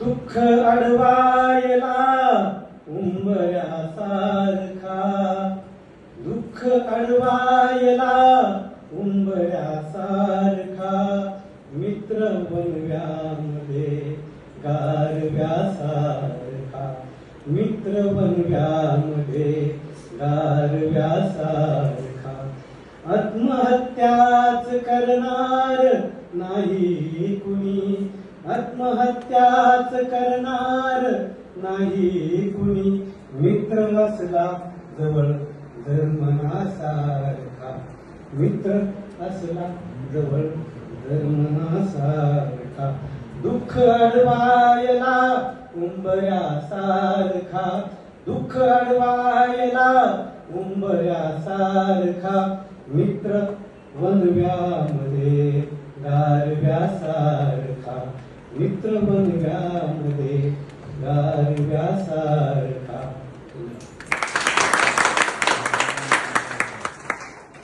दुःख अडवायला उंबऱ्यासारखा. दुःख अडवायला उंबऱ्यासारखा. मित्र बनव्यामध्ये गारव्यासारखा. मित्र बनव्यामध्ये गारव्यासारखा. आत्महत्याच करणार नाही कुणी. आत्महत्याच करणार नाही कुणी. मित्र असला जवळ धर्मनासारखा मित्र असला जवळ धर्मनासारखा दुःख अडवायला उंबऱ्यासारखा. दुःख अडवायला उंबऱ्यासारखा. मित्र वनव्यामध्ये गारव्यासारखा. मित्र वनव्यामध्ये गारव्यासारखा